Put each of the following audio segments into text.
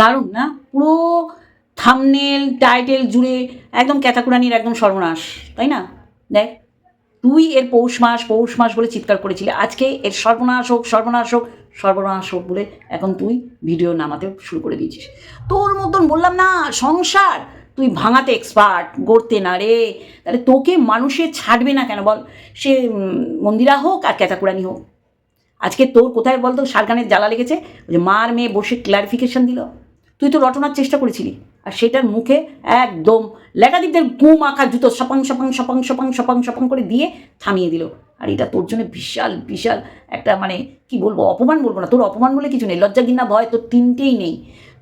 দারুণ, না? পুরো থামনেল টাইটেল জুড়ে একদম ক্যাথাকুরানির একদম সর্বনাশ, তাই না? দেখ, তুই এর পৌষ মাস পৌষ মাস বলে চিৎকার করেছিলি। আজকে এর সর্বনাশ হোক সর্বনাশ হোক সর্বনাশ হোক বলে এখন তুই ভিডিও নামাতে শুরু করে দিয়েছিস। তোর মতন বললাম না, সংসার, তুই ভাঙাতে এক্সপার্ট গড়তে না রে। তাহলে তোকে মানুষে ছাড়বে না কেন বল? সে মন্দিরা হোক আর ক্যাথাকুরানি হোক। আজকে তোর কোথায় বলতো শারগানের জ্বালা লেগেছে? যে মার মেয়ে বসে ক্লারিফিকেশন দিল। তুই তো রটনার চেষ্টা করেছিলি। আর সেটার মুখে একদম লেখাদিকদের গুম আঁকা জুতো সপাং সপাং সপাং সপাং সপাং সপাং করে দিয়ে থামিয়ে দিল। আর এটা তোর জন্য বিশাল বিশাল একটা মানে কি বলব, অপমান বলব না, তোর অপমান বলে কিছু নেই লজ্জা ঘৃণা ভয় তোর তিনটেই নেই।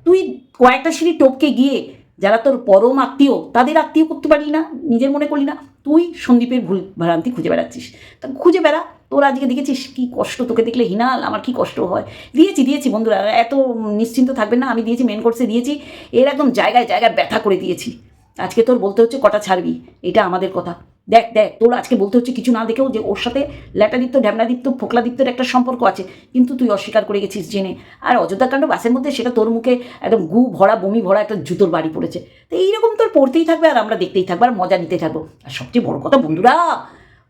তুই কয়েকটা সিঁড়ি টপকে গিয়ে যারা তোর পরম আত্মীয়, তাদের আত্মীয় করতে পারলি না, নিজের মনে করলি না, তুই সন্দীপের ভুল ভ্রান্তি খুঁজে বেড়াচ্ছিস। তা খুঁজে বেড়া তোর আজকে দেখেছিস কি কষ্ট? তোকে দেখলে হিনাল, আমার কি কষ্ট হয়? দিয়েছি দিয়েছি বন্ধুরা, এত নিশ্চিন্ত থাকবেন না, আমি দিয়েছি মেন কোর্সে দিয়েছি, এর একদম জায়গায় জায়গায় ব্যথা করে দিয়েছি। আজকে তোর বলতে হচ্ছে কটা ছাড়বি, এটা আমাদের কথা। দেখ দেখ, তোর আজকে বলতে হচ্ছে কিছু না দেখেও যে ওর সাথে ল্যাটাদিত্য, ঢ্যামনাদিত্য ফোকলাদিত্যর একটা সম্পর্ক আছে, কিন্তু তুই অস্বীকার করে গেছিস জেনে। আর অযোধ্যাকাণ্ড বাসের মধ্যে সেটা তোর মুখে একদম গু ভরা, বমি ভরা একটা জুতোর বাড়ি পড়েছে। তো এইরকম তোর পড়তেই থাকবে আর আমরা দেখতেই থাকব আর মজা নিতে থাকব। আর সবচেয়ে বড় কথা বন্ধুরা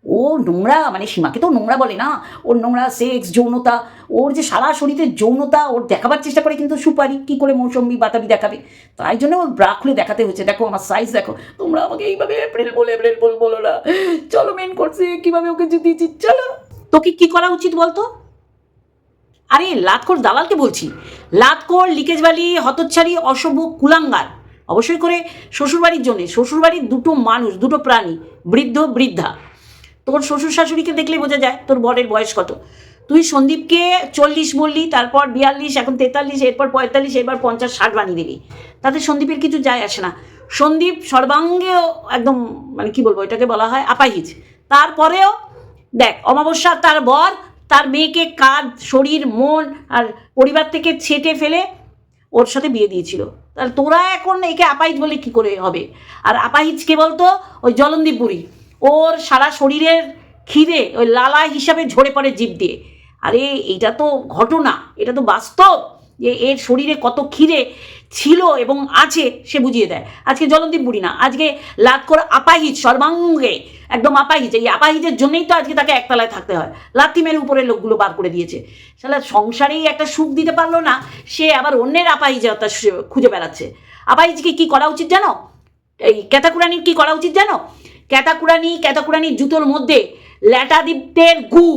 ও নোংরা মানে সীমাকে তো নোংরা বলে না, ওর নোংরা সেক্স যৌনতা, ওর যে সারা শরীরের যৌনতা, ওর দেখাবার চেষ্টা করে কিন্তু সুপারি, কী করে মৌসম্বি বাতাবি দেখাবে? তাই জন্য ওর ব্রা খুলে দেখাতে হয়েছে। দেখো আমার সাইজ দেখো। তোমরা আমাকে এইভাবে এপ্রিল বলে এপ্রিল বল বলো না। চলো মেন করছে কীভাবে ওকে জিতিয়েছি চলো। তোকে কি করা উচিত বলতো? আরে, লাতখোর দালালকে বলছি। লাতখোর, লিকেজবালি, হতচ্ছাড়ি অসভ্য কুলাঙ্গার। অবশ্যই করে শ্বশুরবাড়ির জন্যে। শ্বশুরবাড়ির দুটো মানুষ, দুটো প্রাণী, বৃদ্ধ, বৃদ্ধা। তোর শ্বশুর শাশুড়িকে দেখলেই বোঝা যায় তোর বরের বয়স কত। তুই সন্দীপকে চল্লিশ বললি, তারপর বিয়াল্লিশ, এখন তেতাল্লিশ, এরপর পঁয়তাল্লিশ, এরপর পঞ্চাশ, ষাট বানিয়ে দিবি তাতে সন্দীপের কিছু যায় আসে না। সন্দীপ সর্বাঙ্গেও একদম মানে কি বলব এটাকে বলা হয় আপাহিজ। তারপরেও দেখ, অমাবস্যা তার বর, তার মেয়েকে কাজ, শরীর, মন আর পরিবার থেকে ছেটে ফেলে ওর সাথে বিয়ে দিয়েছিল। তাহলে তোরা এখন একে আপাহিজ বলে কি করে হবে? আর আপাহিজ কে বলতো? ওই জলন্দীপ বুড়ি। ওর সারা শরীরের খিদে ওই লালা হিসাবে ঝরে পড়ে জীব দিয়ে। আরে, এটা তো ঘটনা, এটা তো বাস্তব যে এর শরীরে কত খিদে ছিল এবং আছে, সে বুঝিয়ে দেয়। আজকে জলন্দীপ বুড়ি না আজকে লাতকর আপাহিজ, সর্বাঙ্গে একদম আপাহিজ, এই আপাহিজের জন্যই তো আজকে তাকে একতলায় থাকতে হয়। লাথি মেরে উপরের লোকগুলো বার করে দিয়েছে। সালা সংসারেই একটা সুখ দিতে পারল না, সে আবার অন্যের আপাহিজতা খুঁজে বেড়াচ্ছে। আপাহিজকে কি করা উচিত জানো? এই ক্যাতাকুরানির কি করা উচিত জানো? ক্যাতাকুরানি ক্যাতাকুরানির জুতোর মধ্যে ল্যাটাদিত্যের গু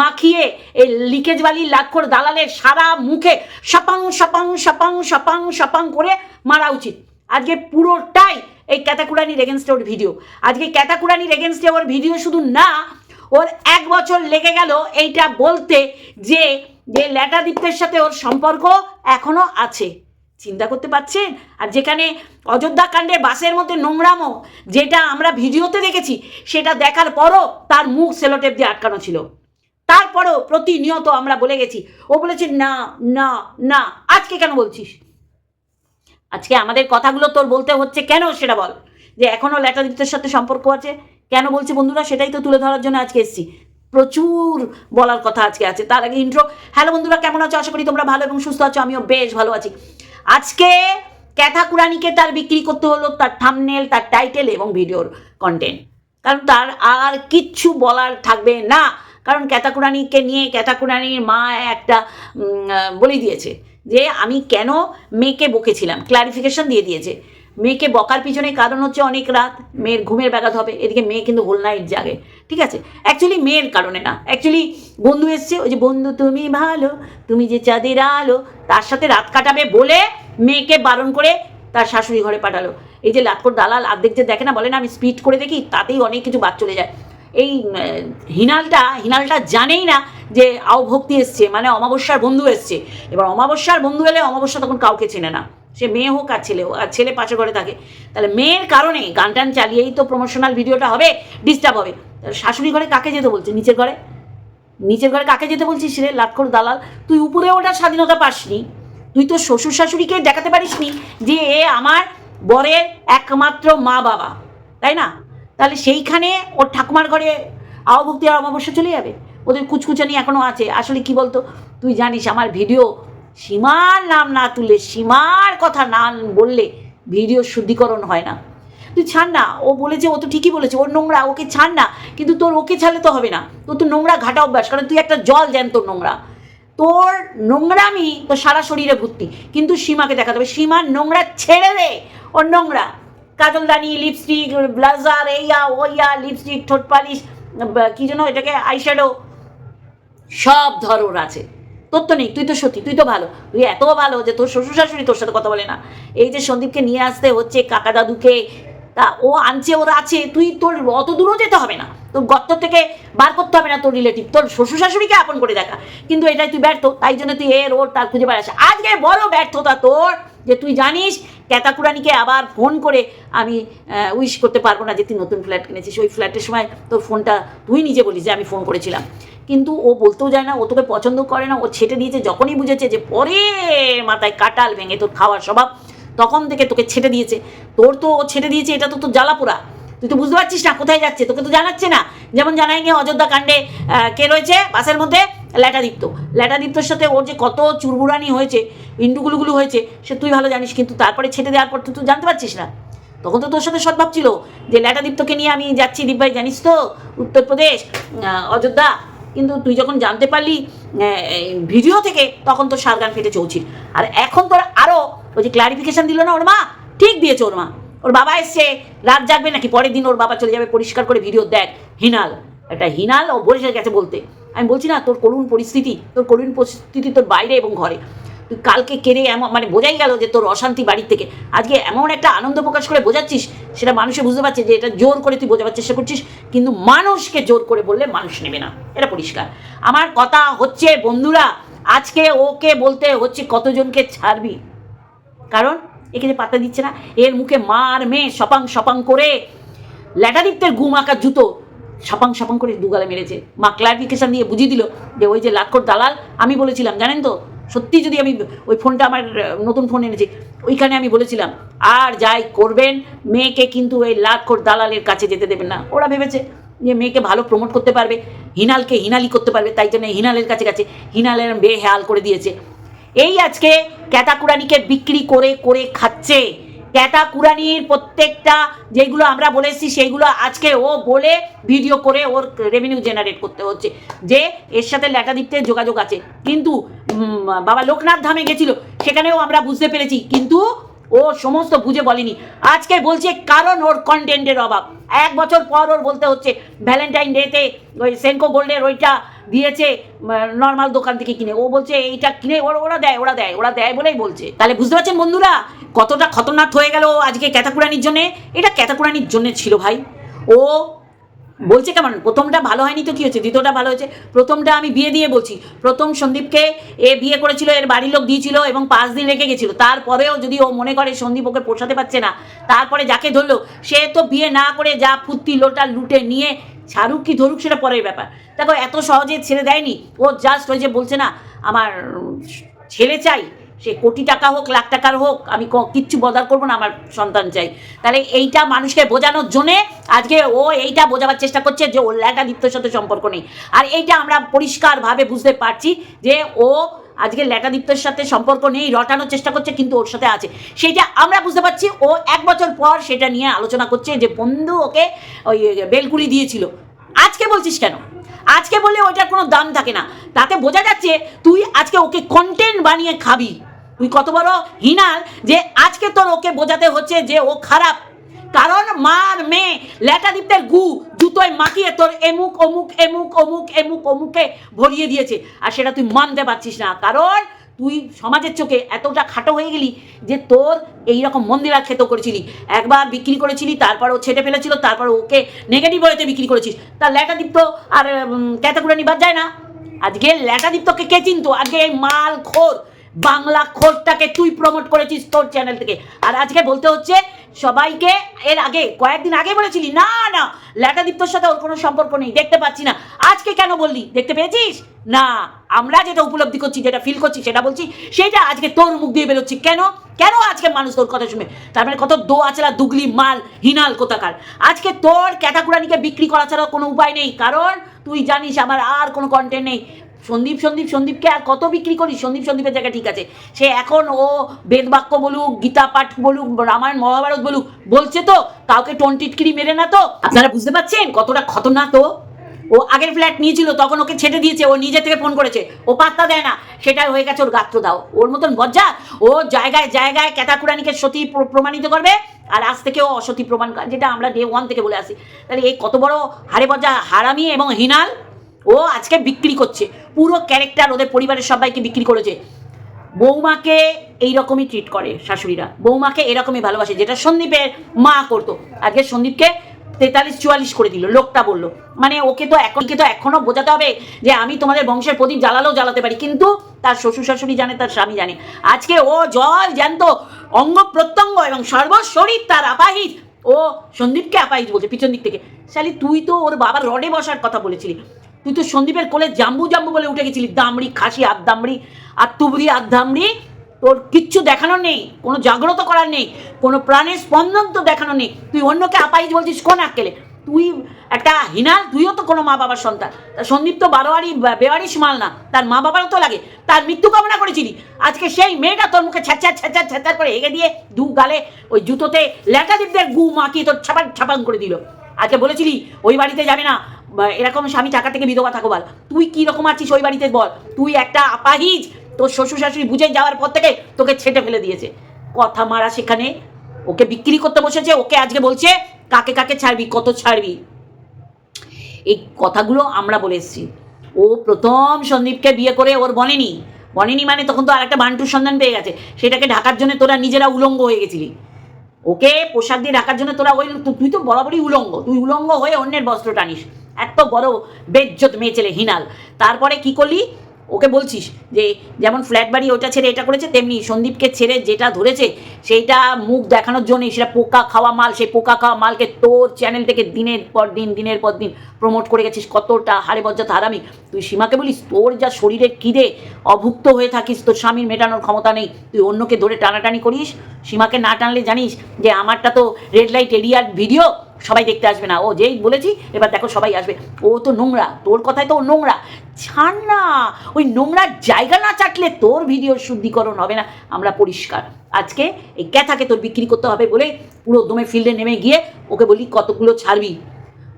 মাখিয়ে এই লিকেজ বালি লাক্ষর দালালের সারা মুখে সপাং সপাং সপাং সপাং সপাং করে মারা উচিত। আজকে পুরোটাই এই ক্যাতাকুরানির এগেনস্টে ওর ভিডিও আজকে ক্যাতাকুরানির এগেনস্টে ওর ভিডিও শুধু না, ওর এক বছর লেগে গেল এইটা বলতে যে যে ল্যাটাদিত্যের সাথে ওর সম্পর্ক এখনও আছে। চিন্তা করতে পারছেন? আর যেখানে অযোধ্যা কাণ্ডে বাসের মধ্যে নোংরামো যেটা আমরা ভিডিওতে দেখেছি, সেটা দেখার পরও তার মুখ সেলোটেপ দিয়ে আটকানো ছিল। তারপরও প্রতিনিয়ত আমরা বলে গেছি, ও বলেছে, না না না, আজকে কেন বলছিস? আজকে আমাদের কথাগুলো তোর বলতে হচ্ছে কেন সেটা বল। যে এখনও ল্যাটাদিত্যের সাথে সম্পর্ক আছে, কেন বলছি বন্ধুরা, সেটাই তো তুলে ধরার জন্য আজকে এসেছি। প্রচুর বলার কথা আজকে আছে। তার আগে ইন্ট্রো হ্যালো বন্ধুরা, কেমন আছো? আশা করি তোমরা ভালো এবং সুস্থ আছো। আমিও বেশ ভালো আছি। আজকে ক্যাথা কুরানিকে তার বিক্রি করতে হলো তার থামনেল তার টাইটেল এবং ভিডিওর কন্টেন্ট কারণ তার আর কিচ্ছু বলার থাকবে না। কারণ ক্যাথা কুরানিকে নিয়ে ক্যাতাকুরানির মা একটা বলে দিয়েছে যে, আমি কেন মেয়েকে বকেছিলাম? ক্লারিফিকেশন দিয়ে দিয়েছে। মেয়েকে বকার পিছনে কারণ হচ্ছে অনেক রাত মেয়ের ঘুমের ব্যাঘাত হবে, এদিকে মেয়ে কিন্তু হোল নাইট জাগে, ঠিক আছে? অ্যাকচুয়ালি মেয়ের কারণে না অ্যাকচুয়ালি বন্ধু এসছে, ওই যে, বন্ধু, তুমি ভালো, তুমি যে চাঁদের আলো, তার সাথে রাত কাটাবে বলে মেয়েকে বারণ করে তার শাশুড়ি ঘরে পাঠালো। এই যে লাটকর দালাল আর্ধেক যে দেখে না, বলে না, আমি স্পিড করে দেখি, তাতেই অনেক কিছু বাদ চলে যায়। এই হিনালটা হিনালটা জানেই না যে আও ভক্তি এসছে মানে অমাবস্যার বন্ধু এসছে। এবার অমাবস্যার বন্ধু এলে অমাবস্যা তখন কাউকে চেনে না। সে মেয়ে হোক আর ছেলে হোক, আর ছেলে পাশে ঘরে থাকে। তাহলে মেয়ের কারণে গান টান চালিয়েই তো প্রমোশনাল ভিডিওটা হবে ডিস্টার্ব হবে। তাহলে শাশুড়ি ঘরে কাকে যেতে বলছে? নিচের ঘরে? নিচের ঘরে কাকে যেতে বলছিস রে লাটকর দালাল? তুই উপরে ওঠার স্বাধীনতা পাসনি। তুই তো শ্বশুর শাশুড়িকে দেখাতে পারিসনি যে এ আমার বরের একমাত্র মা বাবা, তাই না? তাহলে সেইখানে ওর ঠাকুমার ঘরে আওভক্তি আর অমাবস্যা চলে যাবে? ওদের কুচকুচানি এখনও আছে। আসলে কি বলতো? তুই জানিস আমার ভিডিও সীমার নাম না তুলে, সীমার কথা না বললে ভিডিও শুদ্ধিকরণ হয় না। তুই ছাড় না, ও বলেছে, ও তো ঠিকই বলেছে, ওর নোংরা, ওকে ছাড় না, কিন্তু তোর ওকে ছাড়লে তো হবে না। তোর তো নোংরা ঘাটা অভ্যাস, কারণ তুই একটা জল দেন তোর নোংরা। তোর নোংরামি তোর সারা শরীরে ভর্তি, কিন্তু সীমাকে দেখাতে হবে। সীমার নোংরা ছেড়ে দে, ওর নোংরা। কাজলদানি লিপস্টিক ব্লাজার এইয়া, ওইয়া লিপস্টিক ঠোঁট পালিশ কি যেন এটাকে আইশ্যাডো সব ধরন আছে। তোর তো নেই, তুই তো সত্যি তুই তো ভালো। তুই এত ভালো যে তোর শ্বশুর শাশুড়ি তোর সাথে কথা বলে না। এই যে সন্দীপকে নিয়ে আসতে হচ্ছে কাকা দাদুকে, তা ও আনছে, ওর আছে, তুই তোর অত দূরও যেতে হবে না। তোর গর্ত থেকে বার করতে হবে না তোর রিলেটিভ তোর শ্বশুর শাশুড়িকে আপন করে দেখা। কিন্তু এটাই তুই ব্যর্থ, তাই জন্য তুই এর, ওর, তার খুঁজে বেড়াস। আজকে বড় ব্যর্থতা তোর, যে তুই জানিস, ক্যাতাকুরানিকে আবার ফোন করে আমি উইশ করতে পারব না যে তুই নতুন ফ্ল্যাট কিনেছিস। ওই ফ্ল্যাটের সময় তোর ফোনটা তুই নিজে বলিস যে আমি ফোন করেছিলাম। কিন্তু ও বলতেও যায় না, ও তোকে পছন্দ করে না, ও ছেটে দিয়েছে। যখনই বুঝেছে যে, পরে মাথায় কাটাল ভেঙে তোর খাওয়ার স্বভাব, তখন থেকে তোকে ছেটে দিয়েছে। তোর তো ও ছেটে দিয়েছে, এটা তো তোর জ্বালাপোড়া তুই তো বুঝতে পারছিস না, কোথায় যাচ্ছে? তোকে তো জানাচ্ছে না। যেমন জানায়নি অযোধ্যা কাণ্ডে কে রয়েছে? বাসের মধ্যে ল্যাটাদীপ্ত। ল্যাটাদীপ্তর সাথে ওর যে কত চুরবুরানি হয়েছে ইন্ডুগুলুগুলো হয়েছে, সে তুই ভালো জানিস, কিন্তু তারপরে ছেটে দেওয়ার পর তুই তো জানতে পারছিস না। তখন তো তোর সাথে সদ্ভাব ছিল যে, ল্যাটাদীপ্তকে নিয়ে আমি যাচ্ছি দীপ ভাই জানিস তো? উত্তরপ্রদেশ অযোধ্যা। কিন্তু তুই যখন জানতে পারলি ভিডিও থেকে, তখন তোর সারগান ফেটে চৌচির আর এখন তোর আরও ওই যে ক্লারিফিকেশন দিল না ওর মা? ঠিক দিয়েছে ওর মা। ওর বাবা এসছে, রাত জাগবে নাকি পরের দিন ওর বাবা চলে যাবে পরিষ্কার করে ভিডিও দেখ। হিনাল, একটা হিনাল ও বসে গেছে বলতে। আমি বলছি না, তোর করুণ পরিস্থিতি, তোর করুণ পরিস্থিতি তোর বাইরে এবং ঘরে। তুই কালকে কেড়ে এমন মানে বোঝাই গেল যে তোর অশান্তি বাড়ির থেকে। আজকে এমন একটা আনন্দ প্রকাশ করে বোঝাচ্ছিস, সেটা মানুষে বুঝতে পারছে যে এটা জোর করে তুই বোঝাবার চেষ্টা করছিস, কিন্তু মানুষকে জোর করে বললে মানুষ নেবে না। এটা পরিষ্কার। আমার কথা হচ্ছে, বন্ধুরা, আজকে ওকে বলতে হচ্ছে কতজনকে ছাড়বি? কারণ এখানে পাত্তা দিচ্ছে না। এর মুখে মার মেয়ে সপাং সপাং করে ল্যাটারিপ্তের ঘুম আঁকার জুতো সপাং সপাং করে দুগালে মেরেছে। মা ক্লারিফিকেশন দিয়ে বুঝিয়ে দিল যে ওই যে লাক্ষর দালাল, আমি বলেছিলাম, জানেন তো সত্যি যদি আমি ওই ফোনটা আমার নতুন ফোন এনেছি, ওইখানে আমি বলেছিলাম, আর যাই করবেন, মেয়েকে কিন্তু ওই লাখর দালালের কাছে যেতে দেবেন না। ওরা ভেবেছে যে মেয়েকে ভালো প্রমোট করতে পারবে, হিনালকে হিনালি করতে পারবে, তাই জন্য হিনালের কাছে গেছে, হিনালের বেহাল করে দিয়েছে। এই আজকে ক্যাতাকুরানিকে বিক্রি করে করে খাচ্ছে। ক্যাতাকুরানির প্রত্যেকটা যেগুলো আমরা বলেছি, সেইগুলো আজকে ও বলে ভিডিও করে ওর রেভিনিউ জেনারেট করতে হচ্ছে। যে এর সাথে ল্যাটাদিপ্তে যোগাযোগ আছে। কিন্তু বাবা লোকনাথ ধামে গেছিল, সেখানেও আমরা বুঝতে পেরেছি, কিন্তু ও সমস্ত বুঝে বলেনি। আজকে বলছে কারণ ওর কন্টেন্টের অভাব। এক বছর পর ওর বলতে হচ্ছে ভ্যালেন্টাইন ডেতে ওই সেনকো গোল্ডের ওইটা দিয়েছে নর্মাল দোকান থেকে কিনে। ও বলছে, এইটা কিনে ওরা দেয় ওরা দেয় ওরা দেয় বলেই বলছে। তাহলে বুঝতে পারছেন বন্ধুরা? কতটা খতরনাক হয়ে গেল আজকে ক্যাতাকুরানির জন্যে? এটা ক্যাতাকুরানির জন্য ছিল ভাই। ও বলছে কেমন? প্রথমটা ভালো হয়নি তো কী হয়েছে দ্বিতীয়টা ভালো হয়েছে। প্রথমটা আমি বিয়ে দিয়ে বলছি। প্রথম সন্দীপকে এ বিয়ে করেছিল, এর বাড়ির লোক দিয়েছিল এবং পাঁচ দিন রেখে গেছিল। তারপরেও যদি ও মনে করে সন্দীপ ওকে পোষাতে পারছে না, তারপরে যাকে ধরলো, সে তো বিয়ে না করে যা ফুর্তি, লোটা, লুটে নিয়ে ছাড়ুক কি ধরুক সেটা পরের ব্যাপার। দেখো, এত সহজে ছেড়ে দেয়নি। ও জাস্ট ওই যে বলছে না, আমার ছেলে চাই সে কোটি টাকা হোক, লাখ টাকার হোক, আমি কিচ্ছু বদার করব না, আমার সন্তান চাই। তাহলে এইটা মানুষকে বোঝানোর জন্যে আজকে ও এইটা বোঝাবার চেষ্টা করছে যে ওর ল্যাটা দীপ্তর সাথে সম্পর্ক নেই। আর এইটা আমরা পরিষ্কারভাবে বুঝতে পারছি যে ও আজকে ল্যাটাদীপ্তর সাথে সম্পর্ক নেই, রটানোর চেষ্টা করছে, কিন্তু ওর সাথে আছে। সেইটা আমরা বুঝতে পারছি, ও এক বছর পর সেটা নিয়ে আলোচনা করছে যে বন্ধু ওকে ওই বেলকুলি দিয়েছিল। আজকে বলছিস কেন? আজকে বললে ওইটার কোনো দাম থাকে না। তাতে বোঝা যাচ্ছে তুই আজকে ওকে কন্টেন্ট বানিয়ে খাবি। তুই কত বড় হিনাল যে আজকে তোর ওকে বোঝাতে হচ্ছে যে ও খারাপ। কারণ মার মেয়ে ল্যাটাদীপ্তের গু জুতোয় মাখিয়ে তোর এমুক, অমুক এমুক অমুক, এমুক, অমুকে ভরিয়ে দিয়েছে। আর সেটা তুই মানতে পারছিস না। কারণ তুই সমাজের চোখে এতটা খাটো হয়ে গেলি যে তোর এই রকম মন্দিরা খেতেও করেছিলি। একবার বিক্রি করেছিলি, তারপর ও ছেটে ফেলেছিল, তারপর ওকে নেগেটিভ ওয়েতে বিক্রি করেছিস। তার ল্যাটাদীপ্ত আর ক্যাতাকুরানি বাদ যায় না। আজকে ল্যাটাদীপ্তকে কে চিনতো? আজকে মাল খোর বাংলা খোরটাকে তুই প্রমোট করেছিস তোর চ্যানেল থেকে। আর আজকে বলতে হচ্ছে, সবাইকে এর আগে, কয়েকদিন আগে বলেছিলি, না না, ল্যাটাদীপ্তর সাথে ওর কোনো সম্পর্ক নেই, দেখতে পাচ্ছি না। আজকে কেন বললি? দেখতে পেয়েছিস? না, আমরা যেটা উপলব্ধি করছি, যেটা ফিল করছি, সেটা বলছি, সেটা আজকে তোর মুখ দিয়ে বেরোচ্ছি। কেন? কেন আজকে মানুষ তোর কথা শুনে? তার মানে কত দো আচলা দুগলি, মাল, হিনাল কোথাকার? আজকে তোর ক্যাটাকুরানিকে বিক্রি করা ছাড়া কোনো উপায় নেই, কারণ তুই জানিস আমার আর কোনো কন্টেন্ট নেই। সন্দীপ সন্দীপ, সন্দীপকে আর কত বিক্রি করি? সন্দীপ, সন্দীপের জায়গা ঠিক আছে। সে এখন ও বেদবাক্য বলুক, গীতা পাঠ বলুক, রামায়ণ, মহাভারত বলুক, বলছে তো, কাউকে টন্টিটকিরি মেরে না তো? আপনারা বুঝতে পারছেন? কতটা খতরনাক তো ও আগের ফ্ল্যাট নিয়েছিল, তখন ওকে ছেটে দিয়েছে, ও নিজে থেকে ফোন করেছে। ও পাত্তা দেয় না সেটা হয়ে গেছে ওর গাত্র দাও। ওর মতন বজ্জা, ও জায়গায় জায়গায় ক্যাতাকুরানিকে সতী প্রমাণিত করবে, আর আজ থেকে ও অসতী প্রমাণ যেটা আমরা ডে ওয়ান থেকে বলে আসি। তাহলে এই কত বড় হারে বজ্জা, হারামি এবং হিনাল ও আজকে বিক্রি করছে। পুরো ক্যারেক্টার ওদের পরিবারের সবাইকে বিক্রি করেছে। বৌমাকে এইরকমই ট্রিট করে শাশুড়িরা। বৌমাকে এরকমই ভালোবাসে, যেটা সন্দীপের মা করতো। আজকে সন্দীপকে তেতাল্লিশ, চুয়াল্লিশ করে দিল, লোকটা বলল। মানে ওকে তো এখনকে তো এখনও বোঝাতে হবে যে আমি তোমাদের বংশের প্রদীপ জ্বালালেও জ্বালাতে পারি। কিন্তু তার শ্বশুর শাশুড়ি জানে, তার স্বামী জানে। আজকে ও জল জ্যান্ত, অঙ্গ প্রত্যঙ্গ এবং সর্বশরীর তার আপাহিত ও সন্দীপকে আপাহিত বলছে পিছন দিক থেকে। শালি, তুই তো ওর বাবার রডে বসার কথা বলেছিলি। তুই তো সন্দীপের কোলে জাম্বু জাম্বু বলে উঠে গেছিলি। দামড়ি, খাসি আদামড়ি আত্মুবড়ি আদামড়ি তোর কিচ্ছু দেখানো নেই, কোনো জাগ্রত করার নেই, কোনো প্রাণের স্পন্দন তো দেখানো নেই। তুই অন্যকে আপাইজ বলছিস, কোন আক্কেলে? তুই একটা হিনাল, তুইও তো কোনো মা বাবার সন্তান। তা সন্দীপ তো বারোয়ারি, বেওয়ারিশ মাল না, তার মা বাবারও তো লাগে। তার মৃত্যু কামনা করেছিলি। আজকে সেই মেয়েটা তোর মুখে ছ্যাঁচার ছ্যাঁচার ছ্যাঁচার করে এগে দিয়ে দু গালে ওই জুতোতে ল্যাটাদিপদের গু মাখিয়ে তোর ছাপান ছাপান করে দিল। আজকে বলেছিলি, ওই বাড়িতে যাবে না এরকম স্বামী টাকা থেকে বিধবা থাকো বল। তুই কি রকম আছিস ওই বাড়িতে বল। তুই একটা আপাহিজ। তোর শ্বশুর শাশুড়ি বুঝে যাওয়ার পর থেকে তোকে ছেটে ফেলে দিয়েছে। কথা মারা সেখানে। ওকে বিক্রি করতে বসেছে, ওকে আজকে বলছে, কাকে কাকে ছাড়বি, কত ছাড়বি? এই কথাগুলো আমরা বলে এসেছি। ও প্রথম সন্দীপকে বিয়ে করে ওর বনেনি। বনেনি মানে তখন তো আর একটা বান্টুর সন্ধান পেয়ে গেছে। সেটাকে ঢাকার জন্য তোরা নিজেরা উলঙ্গ হয়ে গেছিলি। ওকে পোশাক দিয়ে ঢাকার জন্য তোরা ওই তুই তো বরাবরই উলঙ্গ। তুই উলঙ্গ হয়ে অন্যের বস্ত্র টানিস। এত বড় বেজ্জত মেয়ে ছেলে হিনাল। তারপরে কি করলি? ওকে বলছিস যে যেমন ফ্ল্যাট বাড়ি ওটা ছেড়ে এটা করেছে, তেমনি সন্দীপকে ছেড়ে যেটা ধরেছে, সেইটা মুখ দেখানোর জন্যই সেটা পোকা খাওয়া মাল, সেই পোকা খাওয়া মালকে তোর চ্যানেল থেকে দিনের পর দিন, দিনের পর দিন প্রমোট করে গেছিস, কতটা হারে বজ্জাত হারামি। তুই সীমাকে বলিস, তোর যা শরীরের খিদে অভুক্ত হয়ে থাকিস, তোর স্বামীর মেটানোর ক্ষমতা নেই, তুই অন্যকে ধরে টানাটানি করিস? সীমাকে না টানলে জানিস যে আমারটা তো রেড লাইট এরিয়ার ভিডিও সবাই দেখতে আসবে না। ও যেই বলেছি, এবার দেখো সবাই আসবে। ও তো নোংরা, তোর কথায় তো ও নোংরা। ছাড় না ওই নোংরার জায়গা না চাটলে তোর ভিডিওর শুদ্ধিকরণ হবে না। আমরা পরিষ্কার। আজকে এই ক্যাথাকে তোর বিক্রি করতে হবে বলে পুরো দমে ফিল্ডে নেমে গিয়ে ওকে বলি, কতগুলো ছাড়বি?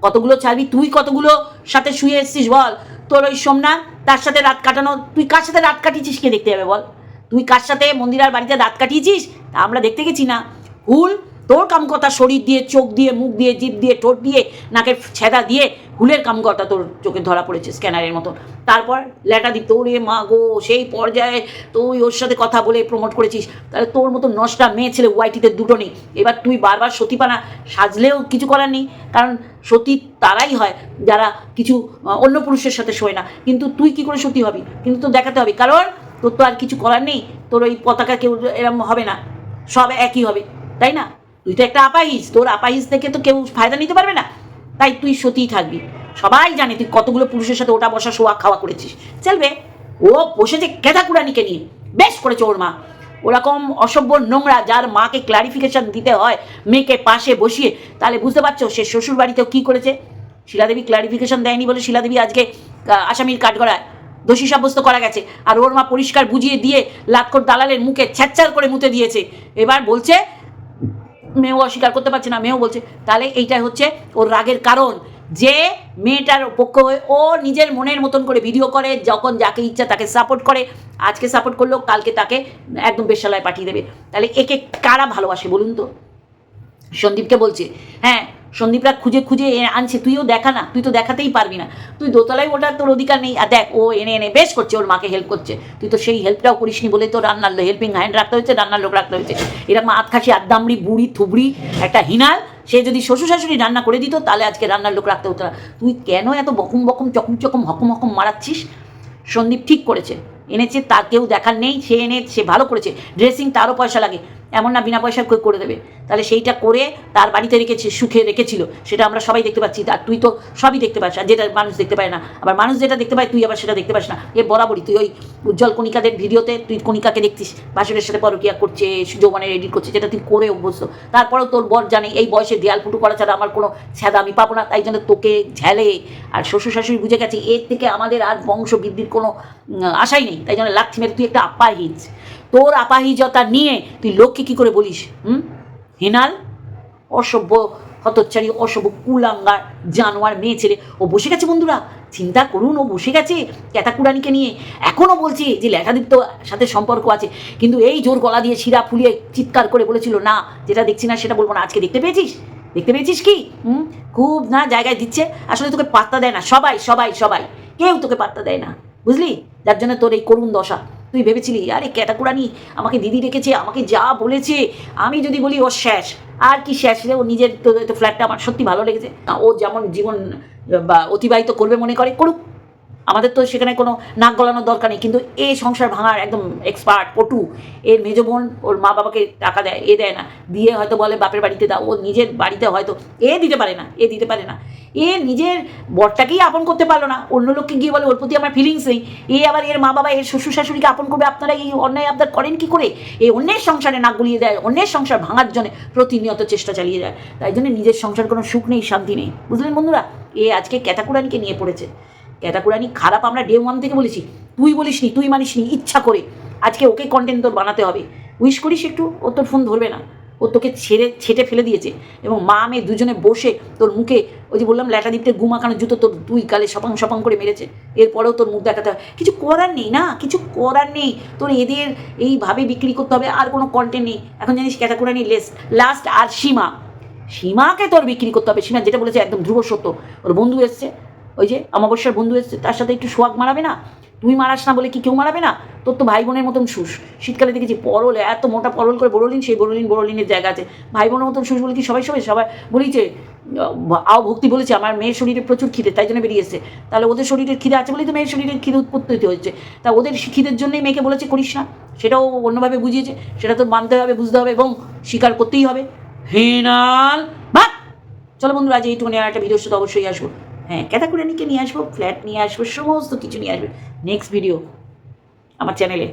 কতগুলো ছাড়বি? তুই কতগুলো সাথে শুয়ে এসছিস বল? তোর ওই সোমনাথ, তার সাথে রাত কাটানো, তুই কার সাথে রাত কাটিয়েছিস কে দেখতে যাবে বল? তুই কার সাথে মন্দিরার বাড়িতে রাত কাটিয়েছিস? তা আমরা দেখতে গেছি না। হুল তোর কামকতা শরীর দিয়ে, চোখ দিয়ে, মুখ দিয়ে, জিভ দিয়ে, ঠোঁট দিয়ে, নাকের ছেদা দিয়ে হুলের কামকতা তোর চোখে ধরা পড়েছে স্ক্যানারের মতো। তারপর ল্যাটা দি তোরে মা গো, সেই পর্যায়ে তুই ওর সাথে কথা বলে প্রমোট করেছিস। তাহলে তোর মতো নষ্টা মেয়ে ছেলে ওয়াইটিতে দুটো নেই। এবার তুই বারবার সতীপানা সাজলেও কিছু করার নেই। কারণ সতী তারাই হয় যারা কিছু অন্য পুরুষের সাথে শোয় না। কিন্তু তুই কি করে সতী হবি? কিন্তু তো দেখাতে হবে। কারণ তোর তো আর কিছু করার নেই। তোর ওই পতাকা কেউ এরম হবে না। সব একই হবে। তাই না? তুই তো একটা আপাহিস তোর আপাহিস থেকে তো কেউ ফায়দা নিতে পারবে না। তাই তুই সতীই থাকবি। সবাই জানে তুই কতগুলো পুরুষের সাথে ওটা বসা, শোয়া, খাওয়া করেছিস। চলবে। ও বসেছে কেদা কুড়ানিকে নিয়ে। বেশ করেছে ওর মা। ওরকম অসভ্য নোংরা যার মাকে ক্লারিফিকেশন দিতে হয়, মেয়েকে পাশে বসিয়ে, তাহলে বুঝতে পারছ সে শ্বশুর বাড়িতেও কী করেছে? শিলাদেবী ক্লারিফিকেশন দেয়নি বলে শিলাদেবী আজকে আসামির কাঠগড়ায় দোষী সাব্যস্ত করা গেছে। আর ওর মা পরিষ্কার বুঝিয়ে দিয়ে লাটকর দালালের মুখে ছ্যাচ্ছার করে মুতে দিয়েছে। এবার বলছে মেয়েও অস্বীকার করতে পারছে না, মেয়েও বলছে, তাহলে এইটাই হচ্ছে ওর রাগের কারণ। যে মেয়েটার পক্ষ হয়ে ও নিজের মনের মতন করে ভিডিও করে, যখন যাকে ইচ্ছা তাকে সাপোর্ট করে, আজকে সাপোর্ট করলেও কালকে তাকে একদম বেশালায় পাঠিয়ে দেবে। তাহলে একে কারা ভালোবাসে বলুন তো? সন্দীপকে বলছে। হ্যাঁ সন্দীপরা খুঁজে খুঁজে এ আনছে। তুইও দেখা না, তুই তো দেখাতেই পারবি না। তুই দোতলায় ওটার তোর অধিকার নেই। আর দেখ, ও এনে এনে বেশ করছে, ওর মাকে হেল্প করছে। তুই তো সেই হেল্পটাও করিসনি বলে তো রান্নার হেল্পিং হ্যান্ড রাখতে হয়েছে, রান্নার লোক রাখতে হয়েছে। এরকম আত খাসি আদামড়ি বুড়ি, থুবড়ি, একটা হিনাল, সে যদি শ্বশুর শাশুড়ি রান্না করে দিত, তাহলে আজকে রান্নার লোক রাখতে হতো না। তুই কেন এত বকম বকম, চকম চকম, হকম হকম মারাচ্ছিস? সন্দীপ ঠিক করেছে। এনেছে, তার কেউ দেখার নেই, সে এনে, সে ভালো করেছে। ড্রেসিং তারও পয়সা লাগে। এমন না বিনা পয়সা কেউ করে দেবে। তাহলে সেইটা করে তার বাড়িতে রেখেছে, সুখে রেখেছিল। সেটা আমরা সবাই দেখতে পাচ্ছি। আর তুই তো সবই দেখতে পাস আর যেটা মানুষ দেখতে পায় না। আবার মানুষ যেটা দেখতে পায়, তুই আবার সেটা দেখতে পাস না। এ বরাবরই তুই ওই উজ্জ্বল কণিকাদের ভিডিওতে তুই কণিকাকে দেখতিস। বাসুরের সাথে পরকিয়া করছে, যৌবনের এডিট করছে, যেটা তুই করে অভ্যস্ত। তারপরেও তোর বর জানে, এই বয়সে দেয়াল ফুটু করা ছাড়া আমার কোনো ছ্যাদা আমি পাবো না। তাই জন্য তোকে ঝেলে। আর শ্বশুর শাশুড়ি বুঝে গেছে, এর থেকে আমাদের আর বংশ বৃদ্ধির কোনো আশাই নেই। তাই জন্য লাথি মেরে তুই একটা আপাহিজ তোর আপাহিজতা নিয়ে তুই লোককে কী করে বলিস, হুম? হিনাল, অসভ্য হতচ্চারী অসভ্য কুলাঙ্গার, জানোয়ার মেয়ে ছেলে। ও বসে গেছে বন্ধুরা, চিন্তা করুন, ও বসে গেছে ক্যাতাকুরানিকে নিয়ে। এখনও বলছে যে লেখাদীপ্ত সাথে সম্পর্ক আছে, কিন্তু এই জোর গলা দিয়ে শিরা ফুলিয়ে চিৎকার করে বলেছিল, না, যেটা দেখছি না, সেটা বলব না। আজকে দেখতে পেয়েছিস? দেখতে পেয়েছিস কি? হুম? খুব না, জায়গায় দিচ্ছে। আসলে তোকে পাত্তা দেয় না। সবাই সবাই সবাই। কেউ তোকে পাত্তা দেয় না। বুঝলি? যার জন্য তোর এই করুণ দশা। তুই ভেবেছিলি, আরে ক্যাটাকুরানি আমাকে দিদি রেখেছে আমাকে যা বলেছে, আমি যদি বলি ও শেষ, আর কি শেষ রে, ও নিজের তো তো ফ্ল্যাটটা আমার সত্যি ভালো লেগেছে। ও যেমন জীবন, বা অতিবাহিত করবে মনে করে, করুক। আমাদের তো সেখানে কোনো নাক গলানোর দরকার নেই, কিন্তু এ সংসার ভাঙার একদম এক্সপার্ট পটু, এর মেজ বোন, ওর মা বাবাকে টাকা দেয়, এ দেয় না। দিয়ে হয়তো বলে বাপের বাড়িতে দাও, ও নিজের বাড়িতে হয়তো, এ দিতে পারে না, এ দিতে পারে না। এ নিজের বরটাকেই আপন করতে পারল না, অন্য লোককে গিয়ে বলে, ওর প্রতি আমার ফিলিংস নেই। এ আবার এর মা বাবা, এর শ্বশুর শাশুড়িকে আপন করবে, আপনারা এই অন্যায় আপনার করেন কি করে? এই অন্যের সংসারে নাক গুলিয়ে দেয়, অন্যের সংসার ভাঙার জন্য প্রতিনিয়ত চেষ্টা চালিয়ে যায়। তাই জন্য নিজের সংসার কোনো সুখ নেই, শান্তি নেই। বুঝলেন বন্ধুরা? এ আজকে ক্যাতাকুরানিকে নিয়ে পড়েছে। ক্যাতাকুরানি খারাপ আমরা ডে ওয়ান থেকে বলেছি। তুই বলিসনি, তুই মানিসনি, ইচ্ছা করে। আজকে ওকে কন্টেন্ট তোর বানাতে হবে। উইশ করিস একটু, ও তোর ফোন ধরবে না। ও তোকে ছেড়ে, ছেটে ফেলে দিয়েছে। এবং মা মেয়ে দুজনে বসে তোর মুখে ওই যে বললাম ল্যাটা দিপতে গুমাকানো জুতো তোর দুই কালে সপাং সপাং করে মেরেছে। এরপরেও তোর মুখ দেখাতে হয়। কিছু করার নেই না, কিছু করার নেই। তোর এদের এইভাবে বিক্রি করতে হবে, আর কোনো কন্টেন্ট নেই। এখন জানিস ক্যাটাকুরানি লেস লাস্ট আর সীমা। সীমাকে তোর বিক্রি করতে হবে। সীমা যেটা বলেছে একদম ধ্রুব সত্য। ওর বন্ধু এসছে ওই যে অমাবস্যার বন্ধু এসছে তার সাথে একটু সোয়াগ মারাবে না? তুই মারাস না বলে কি কেউ মারাবে না? তোর তো ভাই বোনের মতন শুষ শীতকালে দেখেছি পরল, এত মোটা পরল করে বড়লিন, সেই বড়লিন বড়লিনের জায়গা আছে। ভাই বোনের মতন শুষ বলে কি সবাই সবাই? সবাই বলিছে আও ভক্তি বলেছে, আমার মেয়ের শরীরে প্রচুর খিদে, তাই জন্য বেরিয়ে এসছে। তাহলে ওদের শরীরের খিদে আছে বলেই তো মেয়ের শরীরের খিদে উৎপত্তি হচ্ছে তা ওদের খিদের জন্যই মেয়েকে বলেছে করিস না। সেটাও অন্যভাবে বুঝিয়েছে। সেটা তো মানতে হবে, বুঝতে হবে এবং স্বীকার করতেই হবে। হিনাল, ভাগ! চলো বন্ধুরা, আজ এইটুকুনি আর একটা ভিডিওর সাথে অবশ্যই আসব। হ্যাঁ ক্যাটাকুরানিকে নিয়ে আসব ফ্ল্যাট নিয়ে আসব, সমস্ত কিছু নিয়ে আসবে। নেক্সট ভিডিও আমার চ্যানেলে